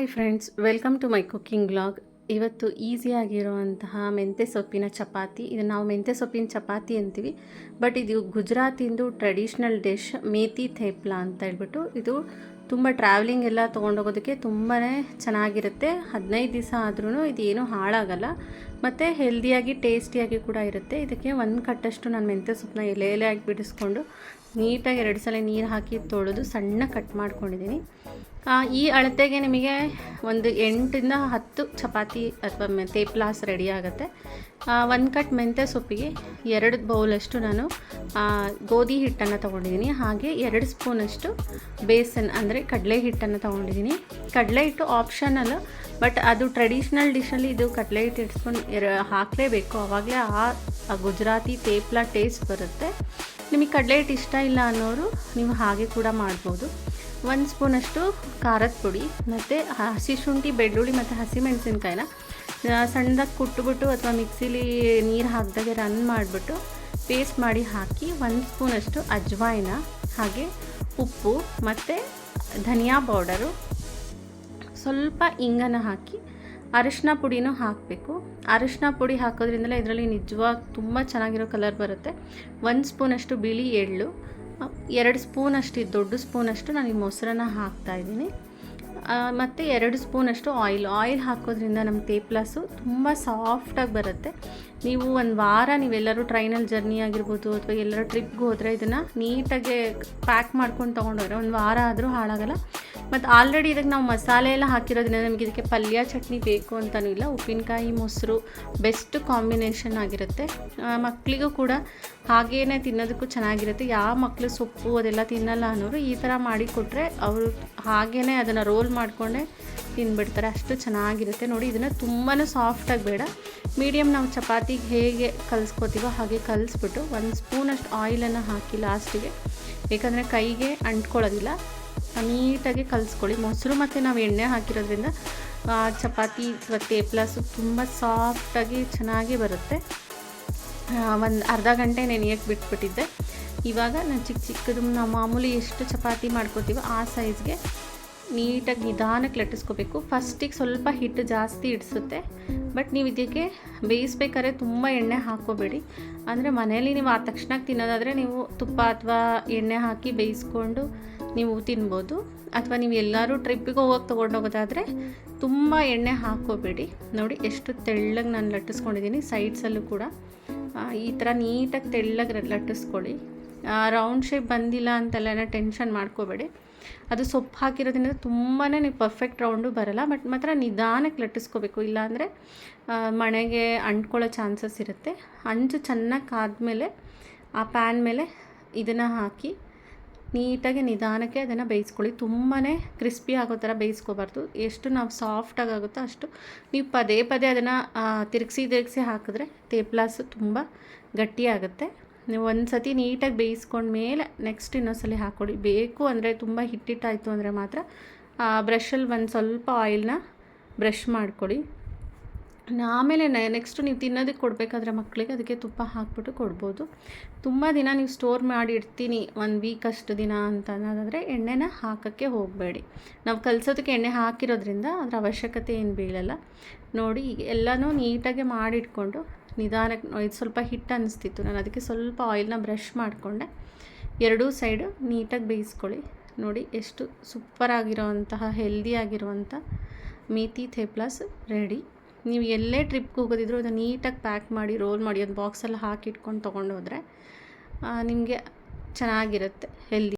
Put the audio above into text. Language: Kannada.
Hi friends welcome to my cooking blog ಇವತ್ತು ಈಸಿಯಾಗಿರುವಂತಹ ಮೆಂತ್ಯ ಸೊಪ್ಪಿನ ಚಪಾತಿ. ಇದು ನಾವು ಮೆಂತ್ಯ ಸೊಪ್ಪಿನ ಚಪಾತಿ ಅಂತೀವಿ. ಬಟ್ ಇದು ಗುಜರಾತಿಂದು ಟ್ರೆಡಿಷ್ನಲ್ ಡಿಶ್ ಮೇತಿ ಥೇಪ್ಲಾ ಅಂತ ಹೇಳ್ಬಿಟ್ಟು ಇದು ತುಂಬ ಟ್ರಾವೆಲಿಂಗ್ ಎಲ್ಲ ತೊಗೊಂಡೋಗೋದಕ್ಕೆ ತುಂಬಾ ಚೆನ್ನಾಗಿರುತ್ತೆ. ಹದಿನೈದು ದಿವಸ ಆದ್ರೂ ಇದೇನು ಹಾಳಾಗಲ್ಲ. ಮತ್ತು ಹೆಲ್ದಿಯಾಗಿ ಟೇಸ್ಟಿಯಾಗಿ ಕೂಡ ಇರುತ್ತೆ. ಇದಕ್ಕೆ ಒಂದು ಕಟ್ಟಷ್ಟು ನಾನು ಮೆಂತ್ಯ ಸೊಪ್ಪನ್ನ ಎಲೆ ಎಲೆಯಾಗಿ ಬಿಡಿಸ್ಕೊಂಡು ನೀಟಾಗಿ ಎರಡು ಸಲ ನೀರು ಹಾಕಿ ತೊಳೆದು ಸಣ್ಣ ಕಟ್ ಮಾಡ್ಕೊಂಡಿದ್ದೀನಿ ಈ ಅಳತೆಗೆ ನಿಮಗೆ ಒಂದು ಎಂಟರಿಂದ ಹತ್ತು ಚಪಾತಿ ಅಥವಾ ಮೆ ತೇಪ್ಲಾಸ್ ರೆಡಿ ಆಗುತ್ತೆ. ಒಂದು ಕಟ್ ಮೆಂತ್ಯ ಸೊಪ್ಪಿಗೆ ಎರಡು ಬೌಲಷ್ಟು ನಾನು ಗೋಧಿ ಹಿಟ್ಟನ್ನು ತೊಗೊಂಡಿದ್ದೀನಿ ಹಾಗೆ ಎರಡು ಸ್ಪೂನಷ್ಟು ಬೇಸನ್, ಅಂದರೆ ಕಡಲೆ ಹಿಟ್ಟನ್ನು ತೊಗೊಂಡಿದ್ದೀನಿ ಕಡಲೆ ಹಿಟ್ಟು ಆಪ್ಷನಲ್ ಬಟ್ ಅದು ಟ್ರೆಡಿಷ್ನಲ್ ಡಿಶಲ್ಲಿ ಇದು ಕಡಲೆ ಹಿಟ್ಟು ಇಟ್ಸ್ಕೊಂಡು ಹಾಕಲೇಬೇಕು. ಆವಾಗಲೇ ಆ ಗುಜರಾತಿ ತೇಪ್ಲ ಟೇಸ್ಟ್ ಬರುತ್ತೆ. ನಿಮಗೆ ಕಡಲೆ ಹಿಟ್ಟು ಇಷ್ಟ ಇಲ್ಲ ಅನ್ನೋರು ನೀವು ಹಾಗೆ ಕೂಡ ಮಾಡ್ಬೋದು. ಒಂದು ಸ್ಪೂನಷ್ಟು ಖಾರದ ಪುಡಿ, ಮತ್ತು ಹಸಿ ಶುಂಠಿ, ಬೆಳ್ಳುಳ್ಳಿ ಮತ್ತು ಹಸಿಮೆಣಸಿನ್ಕಾಯಿನ ಸಣ್ಣದಾಗಿ ಕುಟ್ಬಿಟ್ಟು ಅಥವಾ ಮಿಕ್ಸಿಲಿ ನೀರು ಹಾಕಿದಾಗೆ ರನ್ ಮಾಡಿಬಿಟ್ಟು ಪೇಸ್ಟ್ ಮಾಡಿ ಹಾಕಿ ಒಂದು ಸ್ಪೂನಷ್ಟು ಅಜ್ವಾಯಿನ, ಹಾಗೆ ಉಪ್ಪು ಮತ್ತು ಧನಿಯಾ ಪೌಡರು ಸ್ವಲ್ಪ ಇಂಗನ ಹಾಕಿ ಅರಿಶಿನ ಪುಡಿನೂ ಹಾಕಬೇಕು. ಅರಿಶಿನ ಪುಡಿ ಹಾಕೋದ್ರಿಂದಲೇ ಇದರಲ್ಲಿ ನಿಜವಾಗಿ ತುಂಬ ಚೆನ್ನಾಗಿರೋ ಕಲರ್ ಬರುತ್ತೆ. ಒಂದು ಸ್ಪೂನಷ್ಟು ಬಿಳಿ ಎಳ್ಳು, ಎರಡು ಸ್ಪೂನಷ್ಟು ದೊಡ್ಡ ಸ್ಪೂನಷ್ಟು ನಾನು ಈ ಮೊಸರನ್ನ ಹಾಕ್ತಾಯಿದ್ದೀನಿ ಮತ್ತು ಎರಡು ಸ್ಪೂನಷ್ಟು ಆಯಿಲ್. ಆಯಿಲ್ ಹಾಕೋದ್ರಿಂದ ನಮ್ಮ ತೇಪ್ಲಾಸು ತುಂಬ ಸಾಫ್ಟಾಗಿ ಬರುತ್ತೆ. ನೀವು ಒಂದು ವಾರ ನೀವೆಲ್ಲರೂ ಟ್ರೈನಲ್ಲಿ ಜರ್ನಿ ಆಗಿರ್ಬೋದು ಅಥವಾ ಎಲ್ಲರೂ ಟ್ರಿಪ್ಗೆ ಹೋದರೆ ಇದನ್ನು ನೀಟಾಗಿ ಪ್ಯಾಕ್ ಮಾಡ್ಕೊಂಡು ತೊಗೊಂಡೋದ್ರೆ ಒಂದು ವಾರ ಆದರೂ ಹಾಳಾಗಲ್ಲ. ಮತ್ತು ಆಲ್ರೆಡಿ ಇದಕ್ಕೆ ನಾವು ಮಸಾಲೆ ಎಲ್ಲ ಹಾಕಿರೋದ್ರಿಂದ ನಮಗೆ ಇದಕ್ಕೆ ಪಲ್ಯ ಚಟ್ನಿ ಬೇಕು ಅಂತಲೂ ಇಲ್ಲ, ಉಪ್ಪಿನಕಾಯಿ, ಮೊಸರು ಬೆಸ್ಟ್ ಕಾಂಬಿನೇಷನ್ ಆಗಿರುತ್ತೆ. ಮಕ್ಕಳಿಗೂ ಕೂಡ ಹಾಗೇ ತಿನ್ನೋದಕ್ಕೂ ಚೆನ್ನಾಗಿರುತ್ತೆ. ಯಾವ ಮಕ್ಕಳು ಸೊಪ್ಪು ಅದೆಲ್ಲ ತಿನ್ನಲ್ಲ ಅನ್ನೋರು ಈ ಥರ ಮಾಡಿಕೊಟ್ರೆ ಅವರು ಹಾಗೇ ಅದನ್ನು ರೋಲ್ ಮಾಡಿಕೊಂಡೆ ತಿನ್ಬಿಡ್ತಾರೆ. ಅಷ್ಟು ಚೆನ್ನಾಗಿರುತ್ತೆ. ನೋಡಿ, ಇದನ್ನು ತುಂಬಾ ಸಾಫ್ಟಾಗಿ ಬೇಡ. ಮೀಡಿಯಮ್ ನಾವು ಚಪಾತಿಗೆ ಹೇಗೆ ಕಲಿಸ್ಕೋತೀವೋ ಹಾಗೆ ಕಲಿಸ್ಬಿಟ್ಟು ಒಂದು ಸ್ಪೂನಷ್ಟು ಆಯಿಲನ್ನು ಹಾಕಿ ಲಾಸ್ಟಿಗೆ ಏಕೆಂದರೆ ಕೈಗೆ ಅಂಟ್ಕೊಳ್ಳೋದಿಲ್ಲ. ನೀಟಾಗಿ ಕಲಿಸ್ಕೊಳ್ಳಿ. ಮೊಸರು ಮತ್ತು ನಾವು ಎಣ್ಣೆ ಹಾಕಿರೋದ್ರಿಂದ ಚಪಾತಿ ಮತ್ತು ಪ್ಲಸ್ ತುಂಬ ಸಾಫ್ಟಾಗಿ ಚೆನ್ನಾಗಿ ಬರುತ್ತೆ. ಒಂದು ಅರ್ಧ ಗಂಟೆ ನೆನೆಯಕ್ಕೆ ಬಿಟ್ಬಿಟ್ಟಿದ್ದೆ. ಇವಾಗ ನಾನು ಚಿಕ್ಕ ಚಿಕ್ಕದು, ನಾವು ಮಾಮೂಲಿ ಎಷ್ಟು ಚಪಾತಿ ಮಾಡ್ಕೋತೀವೋ ಆ ಸೈಜ್ಗೆ ನೀಟಾಗಿ ನಿಧಾನಕ್ಕೆ ಲಟ್ಟಿಸ್ಕೋಬೇಕು. ಫಸ್ಟಿಗೆ ಸ್ವಲ್ಪ ಹಿಟ್ಟು ಜಾಸ್ತಿ ಇಡಿಸುತ್ತೆ. ಬಟ್ ನೀವು ಇದಕ್ಕೆ ಬೇಯಿಸ್ಬೇಕಾದ್ರೆ ತುಂಬ ಎಣ್ಣೆ ಹಾಕೋಬೇಡಿ ಅಂದರೆ ಮನೇಲಿ ನೀವು ಆ ತಕ್ಷಣ ತಿನ್ನೋದಾದರೆ ನೀವು ತುಪ್ಪ ಅಥವಾ ಎಣ್ಣೆ ಹಾಕಿ ಬೇಯಿಸ್ಕೊಂಡು ನೀವು ತಿನ್ಬೋದು ಅಥವಾ ನೀವು ಎಲ್ಲರೂ ಟ್ರಿಪ್ಪಿಗೆ ಹೋಗೋಕೆ ತೊಗೊಂಡೋಗೋದಾದರೆ ತುಂಬ ಎಣ್ಣೆ ಹಾಕೋಬೇಡಿ ನೋಡಿ, ಎಷ್ಟು ತೆಳ್ಳಗೆ ನಾನು ಲಟ್ಟಿಸ್ಕೊಂಡಿದ್ದೀನಿ, ಸೈಡ್ಸಲ್ಲೂ ಕೂಡ. ಈ ಥರ ನೀಟಾಗಿ ತೆಳ್ಳಗೆ ಲಟ್ಟಿಸ್ಕೊಳ್ಳಿ. ರೌಂಡ್ ಶೇಪ್ ಬಂದಿಲ್ಲ ಅಂತೆಲ್ಲ ಟೆನ್ಷನ್ ಮಾಡ್ಕೋಬೇಡಿ. ಅದು ಸೊಪ್ಪು ಹಾಕಿರೋದ್ರಿಂದ ತುಂಬಾ ನೀವು ಪರ್ಫೆಕ್ಟ್ ರೌಂಡು ಬರಲ್ಲ, ಬಟ್ ಮಾತ್ರ ನಿಧಾನಕ್ಕೆ ಲಟ್ಟಿಸ್ಕೋಬೇಕು. ಇಲ್ಲಾಂದರೆ ಮಣೆಗೆ ಅಂಟ್ಕೊಳ್ಳೋ ಚಾನ್ಸಸ್ ಇರುತ್ತೆ. ಅಂಚು ಚೆನ್ನಾಗಿ ಕಾದ್ಮೇಲೆ, ಆ ಪ್ಯಾನ್ ಮೇಲೆ ಇದನ್ನು ಹಾಕಿ ನೀಟಾಗಿ ನಿಧಾನಕ್ಕೆ ಅದನ್ನು ಬೇಯಿಸ್ಕೊಳ್ಳಿ. ತುಂಬಾ ಕ್ರಿಸ್ಪಿ ಆಗೋ ಥರ ಬೇಯಿಸ್ಕೋಬಾರ್ದು. ಎಷ್ಟು ನಾವು ಸಾಫ್ಟಾಗಿ ಆಗುತ್ತೋ ಅಷ್ಟು ನೀವು ಪದೇ ಪದೇ ಅದನ್ನು ತಿರುಗಿಸಿ ತಿರುಗಿಸಿ ಹಾಕಿದ್ರೆ ತೇಪ್ಲಾಸು ತುಂಬ ಗಟ್ಟಿಯಾಗುತ್ತೆ ನೀವು ಒಂದು ಸತಿ ನೀಟಾಗಿ ಬೇಯಿಸ್ಕೊಂಡ್ಮೇಲೆ ನೆಕ್ಸ್ಟ್ ಇನ್ನೊಂದ್ಸಲಿ ಹಾಕ್ಕೊಡಿ ಬೇಕು ಅಂದರೆ ತುಂಬ ಹಿಟ್ಟಿಟ್ಟಾಯಿತು ಅಂದರೆ ಮಾತ್ರ ಬ್ರಷಲ್ಲಿ ಒಂದು ಸ್ವಲ್ಪ ಆಯಿಲ್ನ ಬ್ರಷ್ ಮಾಡ್ಕೊಳ್ಳಿ. ಆಮೇಲೆ ನೆಕ್ಸ್ಟು ನೀವು ತಿನ್ನೋದಕ್ಕೆ ಕೊಡಬೇಕಾದ್ರೆ ಮಕ್ಕಳಿಗೆ ಅದಕ್ಕೆ ತುಪ್ಪ ಹಾಕ್ಬಿಟ್ಟು ಕೊಡ್ಬೋದು. ತುಂಬ ದಿನ ನೀವು ಸ್ಟೋರ್ ಮಾಡಿ ಇಡ್ತೀನಿ ಒಂದು ವೀಕ್ ಅಷ್ಟು ದಿನ ಅಂತ ಅನ್ನೋದಾದರೆ ಎಣ್ಣೆನ ಹಾಕೋಕ್ಕೆ ಹೋಗಬೇಡಿ. ನಾವು ಕಲಸೋದಕ್ಕೆ ಎಣ್ಣೆ ಹಾಕಿರೋದ್ರಿಂದ ಅದರ ಅವಶ್ಯಕತೆ ಏನು ಬೀಳಲ್ಲ. ನೋಡಿ, ಈಗ ಎಲ್ಲನೂ ನೀಟಾಗಿ ಮಾಡಿಟ್ಕೊಂಡು ನಿಧಾನಕ್ಕೆ ಇದು ಸ್ವಲ್ಪ ಹಿಟ್ಟು ಅನ್ನಿಸ್ತಿತ್ತು ನಾನು ಅದಕ್ಕೆ ಸ್ವಲ್ಪ ಆಯಿಲ್ನ ಬ್ರಷ್ ಮಾಡಿಕೊಂಡೆ. ಎರಡೂ ಸೈಡು ನೀಟಾಗಿ ಬೇಯಿಸ್ಕೊಳ್ಳಿ. ನೋಡಿ, ಎಷ್ಟು ಸೂಪರಾಗಿರೋ ಅಂತಹ ಹೆಲ್ದಿಯಾಗಿರುವಂಥ ಮೀತಿ ಥೇಪ್ಲಾಸ್ ರೆಡಿ ನೀವು ಎಲ್ಲೇ ಟ್ರಿಪ್ಗೆ ಹೋಗೋದಿದ್ರು ಅದನ್ನು ನೀಟಾಗಿ ಪ್ಯಾಕ್ ಮಾಡಿ, ರೋಲ್ ಮಾಡಿ, ಒಂದು ಬಾಕ್ಸಲ್ಲಿ ಹಾಕಿ ಇಟ್ಕೊಂಡು ತೊಗೊಂಡು ಹೋದರೆ ನಿಮಗೆ ಚೆನ್ನಾಗಿರುತ್ತೆ, ಹೆಲ್ದಿ.